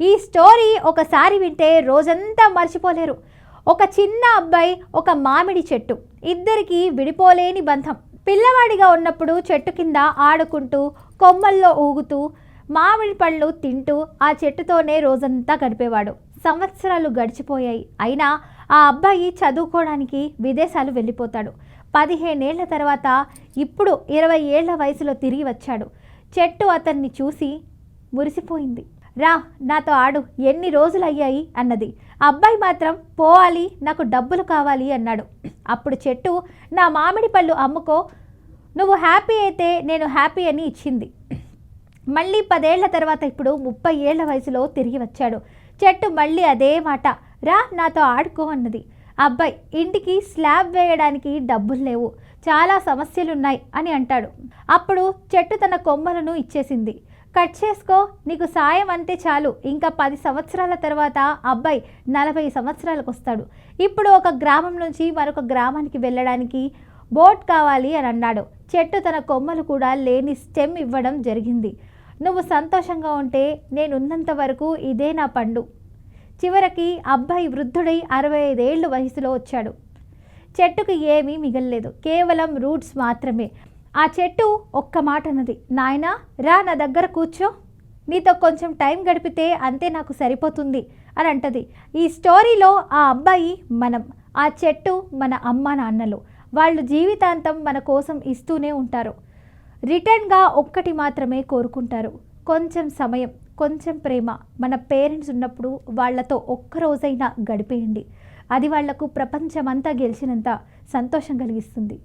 ఈ స్టోరీ ఒకసారి వింటే రోజంతా మర్చిపోలేరు. ఒక చిన్న అబ్బాయి ఒక మామిడి చెట్టు. ఇద్దరికి విడిపోలేని బంధం. పిల్లవాడిగా ఉన్నప్పుడు చెట్టు కింద ఆడుకుంటూ కొమ్మల్లో ఊగుతూ మామిడి పళ్ళు తింటూ ఆ చెట్టుతోనే రోజంతా గడిపేవాడు. సంవత్సరాలు గడిచిపోయాయి. అయినా ఆ అబ్బాయి చదువుకోవడానికి విదేశాలు వెళ్ళిపోతాడు. పదిహేనేళ్ళ తర్వాత ఇప్పుడు ఇరవై ఏళ్ళ వయసులో తిరిగి వచ్చాడు. చెట్టు అతన్ని చూసి మురిసిపోయింది. రా నాతో ఆడు ఎన్ని రోజులు అయ్యాయి అన్నది. అబ్బాయి మాత్రం పోవాలి నాకు డబ్బులు కావాలి అన్నాడు. అప్పుడు చెట్టు నా మామిడి పళ్ళు అమ్ముకో నువ్వు హ్యాపీ అయితే నేను హ్యాపీ అని ఇచ్చింది. మళ్ళీ పదేళ్ళ తర్వాత ఇప్పుడు ముప్పై ఏళ్ళ వయసులో తిరిగి వచ్చాడు. చెట్టు మళ్ళీ అదే మాట రా నాతో ఆడుకో అన్నది. అబ్బాయి ఇంటికి స్లాబ్ వేయడానికి డబ్బులు లేవు చాలా సమస్యలున్నాయి అని అంటాడు. అప్పుడు చెట్టు తన కొమ్మలను ఇచ్చేసింది. కట్ చేసుకో నీకు సాయం అంతే చాలు. ఇంకా పది సంవత్సరాల తర్వాత అబ్బాయి నలభై సంవత్సరాలకు వస్తాడు. ఇప్పుడు ఒక గ్రామం నుంచి మరొక గ్రామానికి వెళ్ళడానికి బోట్ కావాలి అని అన్నాడు. చెట్టు తన కొమ్మలు కూడా లేని స్టెమ్ ఇవ్వడం జరిగింది. నువ్వు సంతోషంగా ఉంటే నేనున్నంత వరకు ఇదే నా పండు. చివరికి అబ్బాయి వృద్ధుడై అరవై ఐదేళ్ళు వయసులో వచ్చాడు. చెట్టుకు ఏమీ మిగలలేదు. కేవలం రూట్స్ మాత్రమే. ఆ చెట్టు ఒక్క మాట అన్నది. నాయనా రా నా దగ్గర కూర్చో. నీతో కొంచెం టైం గడిపితే అంతే నాకు సరిపోతుంది అని అంటది. ఈ స్టోరీలో ఆ అబ్బాయి మనం ఆ చెట్టు మన అమ్మ నాన్నలు. వాళ్ళు జీవితాంతం మన కోసం ఇస్తూనే ఉంటారు. రిటర్న్గా ఒక్కటి మాత్రమే కోరుకుంటారు. కొంచెం సమయం కొంచెం ప్రేమ మన పేరెంట్స్ ఉన్నప్పుడు వాళ్ళతో ఒక్కరోజైనా గడిపేయండి. అది వాళ్ళకు ప్రపంచమంతా గెలిచినంత సంతోషం కలిగిస్తుంది.